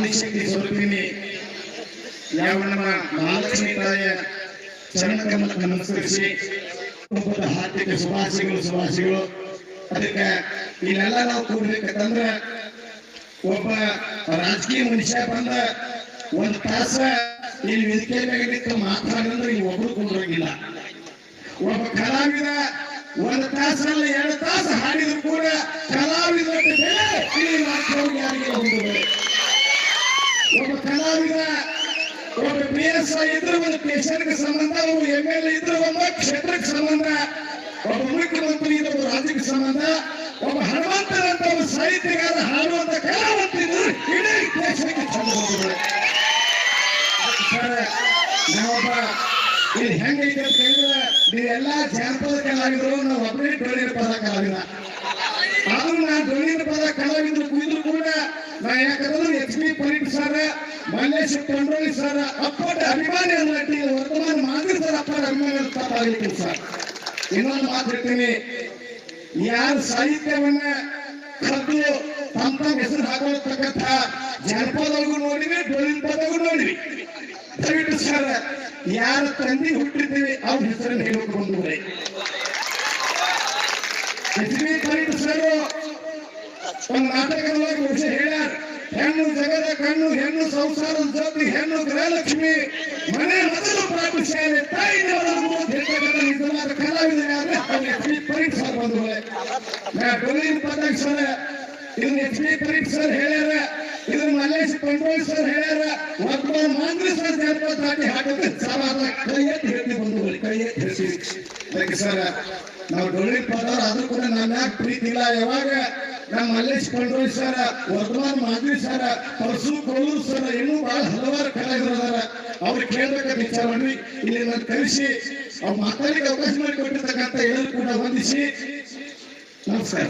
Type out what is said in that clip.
ಆದಿಶಕ್ತಿ ಸ್ವರೂಪಿನಿ ಯಾವ ನಮ್ಮ ಮಹಾಲಕ್ಷ್ಮಿ ತಾಯಿಯ ಚರಣಕಮಲಕ್ಕೆ ನಮಸ್ಕರಿಸಿ. ಹಾರ್ದಿಕ ಶುಭಾಶಯಗಳು ಶುಭಾಶಯಗಳು. ಅದಕ್ಕೆ ಇಲ್ಲೆಲ್ಲ ನಾವು ಕೂಡ್ಬೇಕಂದ್ರೆ ಒಬ್ಬ ರಾಜಕೀಯ ಮನುಷ್ಯ ಬಂದ ಒಂದು ತಾಸ ಇಲ್ಲಿ ವೇದಿಕೆ ಮೇಲೆ ಮಾತಾಡಿದ್ರೆ ಇಲ್ಲಿ ಒಬ್ರು ಕುಂದ್ರಂಗಿಲ್ಲ. ಒಬ್ಬ ಕಲಾವಿದ ಒಂದು ತಾಸಲ್ಲ ಎರಡು ತಾಸು ಹಾಡಿದ್ರು ಕೂಡ ಕಲಾವಿದ ಇಲ್ಲಿ ಮಾತಾಡೋದು ಯಾರಿಗೆ ಒಬ್ಬ ಕಲಾವಿದ, ಒಬ್ಬ ಪಿ ಎಸ್ ಐ ಇದ್ರೆ ಒಂದು ಪೇಷನ್ಗೆ ಸಂಬಂಧ, ಒಬ್ಬ ಎಂ ಎಲ್ ಎ ಇದ್ರೆ ಒಂದು ಕ್ಷೇತ್ರಕ್ಕೆ ಸಂಬಂಧ, ಒಬ್ಬ ಮುಖ್ಯಮಂತ್ರಿ ಇದ್ರೆ ಒಂದು ರಾಜ್ಯಕ್ಕೆ ಸಂಬಂಧ, ಒಬ್ಬ ಹನುಮಂತರಂತ ಒಬ್ಬ ಸಾಹಿತ್ಯಗಾರ ಹಾಡುವಂತ ಕಲಾವಂತ ಇಡೀ ದೇಶಕ್ಕೆ ನಾವೊಬ್ಬ ಇಲ್ಲಿ ಹೆಂಗೈತೆ ಅಂತ ಹೇಳಿದ್ರೆ, ನೀವೆಲ್ಲ ಜಾನಪದ ಕಲಾವಿದರು, ನಾವು ಒಬ್ಬರೇ ಡೊಳ್ಳಿನ ಪದ ಕಲಾವಿದ ಆದ್ರೂ ನಾನು ಡೊಳ್ಳಿನ ಪದ ಕಲಾವಿದ್ರು ಕುಯ್ದ್ರು ಕೂಡ ನಾ ಯಾಕಂದ್ರೆ H B Puneeth sir, Mallesh Kondroli sir, ಅಪ್ಪಟ ಅಭಿಮಾನಿ ಅನ್ನಟ್ಟಿ ವರ್ತಮಾನ ಮಾತ್ರ ಸರ್, ಅಪ್ಪಟ ಅಭಿಮಾನಿ ತಪ್ಪಾಗಲಿಕ್ಕೆ ಸರ್. ಇನ್ನೊಂದು ಮಾತು ಹೇಳ್ತೀನಿ. ಯಾರು ಸಾಹಿತ್ಯವನ್ನ ಕದ್ದು ತಮ್ಮ ತಮ್ಮ ಹೆಸರು ಹಾಕೊಳ್ತಕ್ಕಂಥ ಜನಪದಗೂ ನೋಡಿವಿ ಡೊಳ್ಳಿನ ಪದಗೂ ನೋಡಿವಿ. ದಯವಿಟ್ಟು ಸರ್, ಯಾರ ತಂದಿ ಹುಟ್ಟಿರ್ತೀವಿ, ಅವ್ರ ಹೆಸರನ್ನು ಹೇಳೋಕೆ ಬಂದ್ರೆ ಎಚ್ ಬಿ ಪರೀಟ್ ಸರ್ ಒಂದು ನಾಟಕದೊಳಗೆ ವಿಷಯ ಹೇಳ್ಯಾರ. ಹೆಣ್ಣು ಜಗದ ಕಣ್ಣು, ಹೆಣ್ಣು ಸಂಸಾರದ ಜೊತೆ ಹೆಣ್ಣು ಗೃಹಲಕ್ಷ್ಮಿ, ಮನೆ ಮೊದಲು ಪ್ರಾಪಿಸ್ಯಾರೆ ತಾಯಿ ಹೇಳ್ತಕ್ಕಂಥ ನಿಜವಾದ ಕಲಾವಿದ ಯಾರು ಅವ್ರು ಎಚ್ ಬಿ ಪರೀಟ್ ಸರ್ ಬಂದ್ರೆ ಡೊಲಿನ್ ಪದಕ್ ಸರ್ ಎಚ್ ಬಿ ಪರೀಟ್ ಸರ್ ಹೇಳ್ಯಾರ. ಇದು ಮಲ್ಲೇಶ್ ಕಂಟ್ರೋಲ್ ಸರ್ ಹೇಳ್ಯಾರ. ಒಬ್ಬ ಮಾಂದ್ರ ಸರ್ ಜನಪದ ದಾಟಿ ಹಾಕಿದ್ರೆ ಸವಾಲ ಕೈ ಎತ್ತಿ ಹೇಳ್ತಿ ಬಂದು ಕೈ ಎತ್ತಿ ಸರ್, ನಾವು ಡೊಳ್ಳಿ ಪದವ್ರು ಆದ್ರೂ ಕೂಡ ನನ್ನ ಪ್ರೀತಿ ಇಲ್ಲ. ಯಾವಾಗ ನಮ್ಮ Mallesh control sir, Vardhaman Madri sir Parasu Koluru sir, ಇನ್ನೂ ಬಹಳ ಹಲವಾರು ಕಲಾವಿದರು ಅದಾರ ಅವ್ರು ಕೇಳ್ಬೇಕಂತ ವಿಚಾರ ಮಾಡಿ ಇಲ್ಲಿ ನಾನು ಕಳಿಸಿ, ಅವ್ರು ಮಾತಾಡಲಿಕ್ಕೆ ಅವಕಾಶ ಮಾಡಿ ಕೊಟ್ಟಿರ್ತಕ್ಕಂಥ ಎಲ್ಲರೂ ಕೂಡ ವಂದಿಸಿ. ನಮಸ್ಕಾರ.